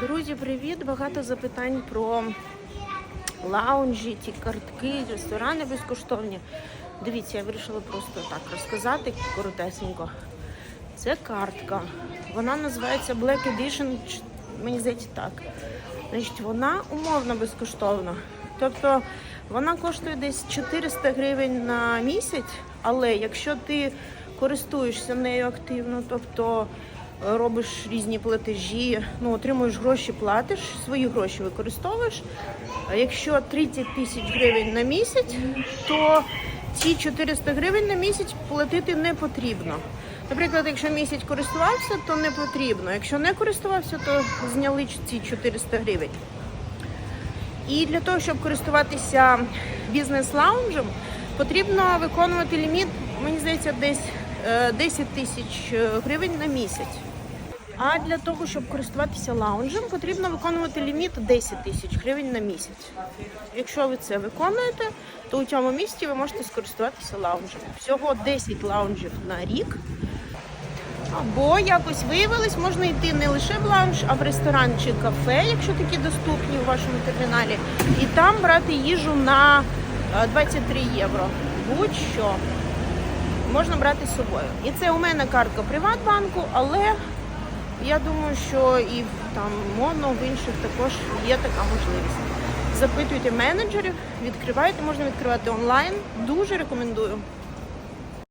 Друзі, привіт! Багато запитань про лаунжі, ті картки, ресторани безкоштовні. Дивіться, я вирішила просто так розказати коротесенько. Це картка. Вона називається Black Edition, мені здається так. Значить, вона умовно безкоштовна. Тобто вона коштує десь 400 гривень на місяць, але якщо ти користуєшся нею активно, тобто робиш різні платежі, ну отримуєш гроші, платиш, свої гроші використовуєш. А якщо 30 тисяч гривень на місяць, то ці 400 гривень на місяць платити не потрібно. Наприклад, якщо місяць користувався, то не потрібно. Якщо не користувався, то зняли ці 400 гривень. І для того, щоб користуватися бізнес-лаунжем, потрібно виконувати ліміт, мені здається, десь 10 тисяч е, гривень на місяць. А для того, щоб користуватися лаунжем, потрібно виконувати ліміт 10 тисяч гривень на місяць. Якщо ви це виконуєте, то у цьому місці ви можете скористуватися лаунжем. Всього 10 лаунжів на рік. Або якось виявилось, можна йти не лише в лаунж, а в ресторан чи кафе, якщо такі доступні у вашому терміналі, і там брати їжу на е, 23 євро. Будь-що можна брати з собою. І це у мене картка Приватбанку, але я думаю, що і там моно в інших також є така можливість. Запитуйте менеджерів, відкривайте, можна відкривати онлайн. Дуже рекомендую.